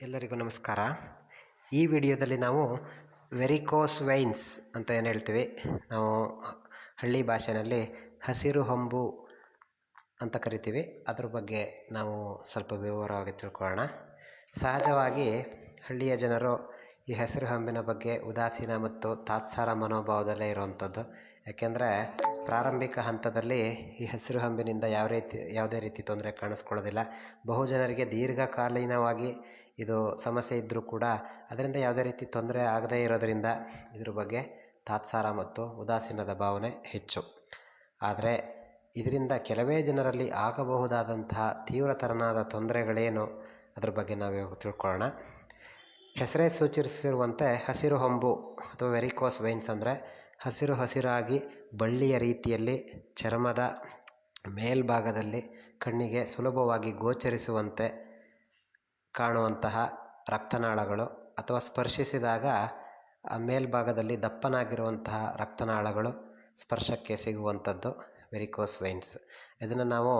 ಎಲ್ಲರಿಗೂ ನಮಸ್ಕಾರ. ಈ ವಿಡಿಯೋದಲ್ಲಿ ನಾವು ವೆರಿಕೋಸ್ ವೈನ್ಸ್ ಅಂತ ಏನು ಹೇಳ್ತೀವಿ? ನಾವು ಹಳ್ಳಿ ಭಾಷೆಯಲ್ಲಿ ಹಸಿರು ಹೊಂಬು ಅಂತ ಕರಿತೀವಿ. ಅದ್ರ ಬಗ್ಗೆ ನಾವು ಸ್ವಲ್ಪ ವಿವರವಾಗಿ ತಿಳ್ಕೊಳ್ಳೋಣ. ಸಹಜವಾಗಿ ಹಳ್ಳಿಯ ಜನರು ಈ ಹೆಸರು ಹಂಬಿನ ಬಗ್ಗೆ ಉದಾಸೀನ ಮತ್ತು ತಾತ್ಸಾರ ಮನೋಭಾವದಲ್ಲೇ ಇರುವಂಥದ್ದು. ಯಾಕೆಂದರೆ ಪ್ರಾರಂಭಿಕ ಹಂತದಲ್ಲಿ ಈ ಹಸಿರು ಹಂಬಿನಿಂದ ಯಾವ ರೀತಿ, ಯಾವುದೇ ರೀತಿ ತೊಂದರೆ ಕಾಣಿಸ್ಕೊಳ್ಳೋದಿಲ್ಲ. ಬಹು ಜನರಿಗೆ ದೀರ್ಘಕಾಲೀನವಾಗಿ ಇದು ಸಮಸ್ಯೆ ಇದ್ದರೂ ಕೂಡ ಅದರಿಂದ ಯಾವುದೇ ರೀತಿ ತೊಂದರೆ ಆಗದೇ ಇರೋದರಿಂದ ಇದ್ರ ಬಗ್ಗೆ ತಾತ್ಸಾರ ಮತ್ತು ಉದಾಸೀನದ ಭಾವನೆ ಹೆಚ್ಚು. ಆದರೆ ಇದರಿಂದ ಕೆಲವೇ ಜನರಲ್ಲಿ ಆಗಬಹುದಾದಂತಹ ತೀವ್ರತರನಾದ ತೊಂದರೆಗಳೇನು? ಅದ್ರ ಬಗ್ಗೆ ನಾವು ಇವಾಗ ತಿಳ್ಕೊಳ್ಳೋಣ. ಹೆಸರೇ ಸೂಚಿಸಿರುವಂತೆ ಹಸಿರು ಹೊಂಬು ಅಥವಾ ವೆರಿಕೋಸ್ ವೈನ್ಸ್ ಅಂದರೆ ಹಸಿರು ಹಸಿರಾಗಿ ಬಳ್ಳಿಯ ರೀತಿಯಲ್ಲಿ ಚರ್ಮದ ಮೇಲ್ಭಾಗದಲ್ಲಿ ಕಣ್ಣಿಗೆ ಸುಲಭವಾಗಿ ಗೋಚರಿಸುವಂತೆ ಕಾಣುವಂತಹ ರಕ್ತನಾಳಗಳು ಅಥವಾ ಸ್ಪರ್ಶಿಸಿದಾಗ ಆ ಮೇಲ್ಭಾಗದಲ್ಲಿ ದಪ್ಪನಾಗಿರುವಂತಹ ರಕ್ತನಾಳಗಳು ಸ್ಪರ್ಶಕ್ಕೆ ಸಿಗುವಂಥದ್ದು ವೆರಿಕೋಸ್ ವೈನ್ಸ್. ಇದನ್ನು ನಾವು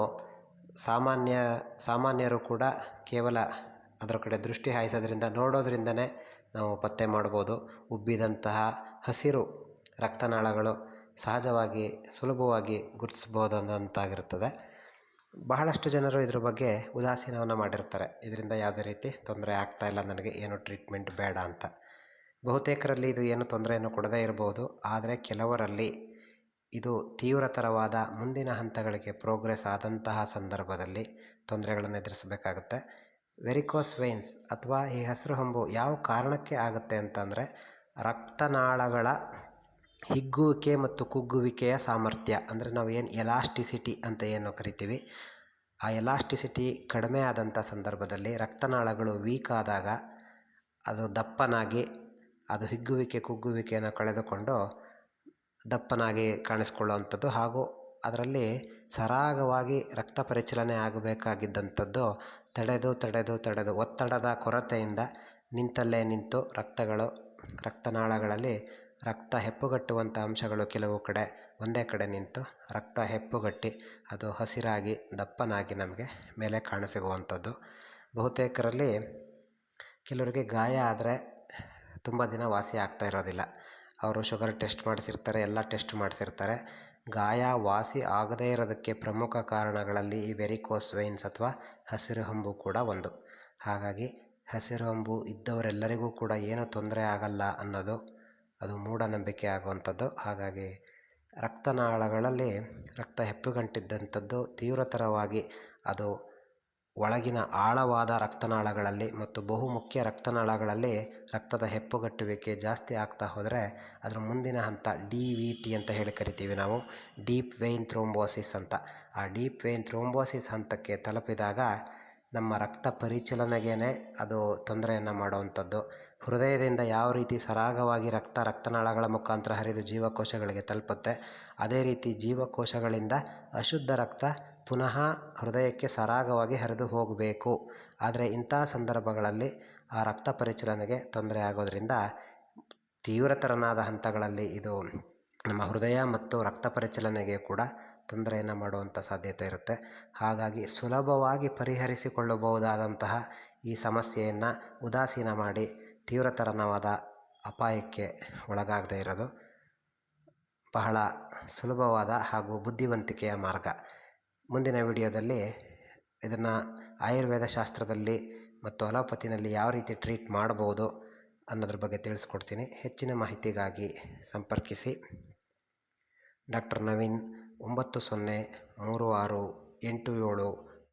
ಸಾಮಾನ್ಯ, ಸಾಮಾನ್ಯರು ಕೂಡ ಕೇವಲ ಅದರ ಕಡೆ ದೃಷ್ಟಿ ಹಾಯಿಸೋದ್ರಿಂದ ನೋಡೋದ್ರಿಂದನೇ ನಾವು ಪತ್ತೆ ಮಾಡ್ಬೋದು. ಉಬ್ಬಿದಂತಹ ಹಸಿರು ರಕ್ತನಾಳಗಳು ಸಹಜವಾಗಿ, ಸುಲಭವಾಗಿ ಗುರುತಿಸ್ಬೋದಂತಾಗಿರುತ್ತದೆ ಬಹಳಷ್ಟು ಜನರು ಇದ್ರ ಬಗ್ಗೆ ಉದಾಸೀನವನ್ನು ಮಾಡಿರ್ತಾರೆ. ಇದರಿಂದ ಯಾವುದೇ ರೀತಿ ತೊಂದರೆ ಆಗ್ತಾ ಇಲ್ಲ. ನನಗೆ ಏನು ಟ್ರೀಟ್ಮೆಂಟ್ ಬೇಡ ಅಂತ. ಬಹುತೇಕರಲ್ಲಿ ಇದು ಏನು ತೊಂದರೆಯನ್ನು ಕೊಡದೇ ಇರಬಹುದು ಆದರೆ ಕೆಲವರಲ್ಲಿ ಇದು ತೀವ್ರತರವಾದ ಮುಂದಿನ ಹಂತಗಳಿಗೆ ಪ್ರೋಗ್ರೆಸ್ ಆದಂತಹ ಸಂದರ್ಭದಲ್ಲಿ ತೊಂದರೆಗಳನ್ನು ಎದುರಿಸಬೇಕಾಗುತ್ತೆ. ವೆರಿಕೋಸ್ ವೈನ್ಸ್ ಅಥವಾ ಈ ಹಸಿರು ಹಂಬು ಯಾವ ಕಾರಣಕ್ಕೆ ಆಗುತ್ತೆ ಅಂತಂದರೆ ರಕ್ತನಾಳಗಳ ಹಿಗ್ಗುವಿಕೆ ಮತ್ತು ಕುಗ್ಗುವಿಕೆಯ ಸಾಮರ್ಥ್ಯ, ಅಂದರೆ ನಾವು ಏನು ಎಲಾಸ್ಟಿಸಿಟಿ ಅಂತ ಏನು ಕರಿತೀವಿ, ಆ ಎಲಾಸ್ಟಿಸಿಟಿ ಕಡಿಮೆ ಆದಂಥ ಸಂದರ್ಭದಲ್ಲಿ ರಕ್ತನಾಳಗಳು ವೀಕ್ ಆದಾಗ ಅದು ದಪ್ಪನಾಗಿ, ಅದು ಹಿಗ್ಗುವಿಕೆ ಕುಗ್ಗುವಿಕೆಯನ್ನು ಕಳೆದುಕೊಂಡು ದಪ್ಪನಾಗಿ ಕಾಣಿಸ್ಕೊಳ್ಳುವಂಥದ್ದು ಹಾಗೂ ಅದರಲ್ಲಿ ಸರಾಗವಾಗಿ ರಕ್ತ ಪರಿಚಲನೆ ಆಗಬೇಕಾಗಿದ್ದಂಥದ್ದು ತಡೆದು ತಡೆದು ತಡೆದು ಒತ್ತಡದ ಕೊರತೆಯಿಂದ ನಿಂತಲ್ಲೇ ನಿಂತು ರಕ್ತಗಳು, ರಕ್ತನಾಳಗಳಲ್ಲಿ ರಕ್ತ ಹೆಪ್ಪುಗಟ್ಟುವಂಥ ಅಂಶಗಳು ಕೆಲವು ಕಡೆ ಒಂದೇ ಕಡೆ ನಿಂತು ರಕ್ತ ಹೆಪ್ಪುಗಟ್ಟಿ ಅದು ಹಸಿರಾಗಿ, ದಪ್ಪನಾಗಿ ನಮಗೆ ಮೇಲೆ ಕಾಣಸಿಗುವಂಥದ್ದು. ಬಹುತೇಕರಲ್ಲಿ ಕೆಲವರಿಗೆ ಗಾಯ ಆದರೆ ತುಂಬ ದಿನ ವಾಸಿ ಆಗ್ತಾ ಇರೋದಿಲ್ಲ. ಅವರು ಶುಗರ್ ಟೆಸ್ಟ್ ಮಾಡಿಸಿರ್ತಾರೆ, ಎಲ್ಲ ಟೆಸ್ಟ್ ಮಾಡಿಸಿರ್ತಾರೆ. ಗಾಯ ವಾಸಿ ಆಗದೇ ಇರೋದಕ್ಕೆ ಪ್ರಮುಖ ಕಾರಣಗಳಲ್ಲಿ ಈ ವೆರಿಕೋಸ್ ವೈನ್ಸ್ ಅಥವಾ ಹಸಿರು ಹಂಬು ಕೂಡ ಒಂದು. ಹಾಗಾಗಿ ಹಸಿರು ಹಂಬು ಇದ್ದವರೆಲ್ಲರಿಗೂ ಕೂಡ ಏನೂ ತೊಂದರೆ ಆಗಲ್ಲ ಅನ್ನೋದು ಅದು ಮೂಢನಂಬಿಕೆ ಆಗುವಂಥದ್ದು. ಹಾಗಾಗಿ ರಕ್ತನಾಳಗಳಲ್ಲಿ ರಕ್ತ ಹೆಪ್ಪುಗಂಟಿದ್ದಂಥದ್ದು ತೀವ್ರತರವಾಗಿ ಅದು ಒಳಗಿನ ಆಳವಾದ ರಕ್ತನಾಳಗಳಲ್ಲಿ ಮತ್ತು ಬಹುಮುಖ್ಯ ರಕ್ತನಾಳಗಳಲ್ಲಿ ರಕ್ತದ ಹೆಪ್ಪುಗಟ್ಟುವಿಕೆ ಜಾಸ್ತಿ ಆಗ್ತಾ ಹೋದರೆ ಅದರ ಮುಂದಿನ ಹಂತ ಡಿ ವಿ ಟಿ ಅಂತ ಹೇಳಿ ಕರಿತೀವಿ ನಾವು. ಡೀಪ್ ವೇನ್ ಥ್ರೋಂಬೋಸಿಸ್ ಅಂತ. ಆ ಡೀಪ್ ವೇನ್ ಥ್ರೋಂಬೋಸಿಸ್ ಹಂತಕ್ಕೆ ತಲುಪಿದಾಗ ನಮ್ಮ ರಕ್ತ ಪರಿಚಲನೆಗೇ ಅದು ತೊಂದರೆಯನ್ನು ಮಾಡುವಂಥದ್ದು. ಹೃದಯದಿಂದ ಯಾವ ರೀತಿ ಸರಾಗವಾಗಿ ರಕ್ತ ರಕ್ತನಾಳಗಳ ಮುಖಾಂತರ ಹರಿದು ಜೀವಕೋಶಗಳಿಗೆ ತಲುಪುತ್ತೆ, ಅದೇ ರೀತಿ ಜೀವಕೋಶಗಳಿಂದ ಅಶುದ್ಧ ರಕ್ತ ಪುನಃ ಹೃದಯಕ್ಕೆ ಸರಾಗವಾಗಿ ಹರಿದು ಹೋಗಬೇಕು. ಆದರೆ ಇಂಥ ಸಂದರ್ಭಗಳಲ್ಲಿ ಆ ರಕ್ತ ಪರಿಚಲನೆಗೆ ತೊಂದರೆ ಆಗೋದರಿಂದ ತೀವ್ರತರನಾದ ಹಂತಗಳಲ್ಲಿ ಇದು ನಮ್ಮ ಹೃದಯ ಮತ್ತು ರಕ್ತ ಪರಿಚಲನೆಗೆ ಕೂಡ ತೊಂದರೆಯನ್ನು ಮಾಡುವಂಥ ಸಾಧ್ಯತೆ ಇರುತ್ತೆ. ಹಾಗಾಗಿ ಸುಲಭವಾಗಿ ಪರಿಹರಿಸಿಕೊಳ್ಳಬಹುದಾದಂತಹ ಈ ಸಮಸ್ಯೆಯನ್ನು ಉದಾಸೀನ ಮಾಡಿ ತೀವ್ರತರನವಾದ ಅಪಾಯಕ್ಕೆ ಒಳಗಾಗದೇ ಇರೋದು ಬಹಳ ಸುಲಭವಾದ ಹಾಗೂ ಬುದ್ಧಿವಂತಿಕೆಯ ಮಾರ್ಗ. ಮುಂದಿನ ವಿಡಿಯೋದಲ್ಲಿ ಇದನ್ನು ಆಯುರ್ವೇದ ಶಾಸ್ತ್ರದಲ್ಲಿ ಮತ್ತು ಅಲೋಪತಿನಲ್ಲಿ ಯಾವ ರೀತಿ ಟ್ರೀಟ್ ಮಾಡಬಹುದು ಅನ್ನೋದ್ರ ಬಗ್ಗೆ ತಿಳಿಸ್ಕೊಡ್ತೀನಿ. ಹೆಚ್ಚಿನ ಮಾಹಿತಿಗಾಗಿ ಸಂಪರ್ಕಿಸಿ. ಡಾಕ್ಟರ್ ನವೀನ್ ಒಂಬತ್ತು ಸೊನ್ನೆ ಮೂರು ಆರು ಎಂಟು ಏಳು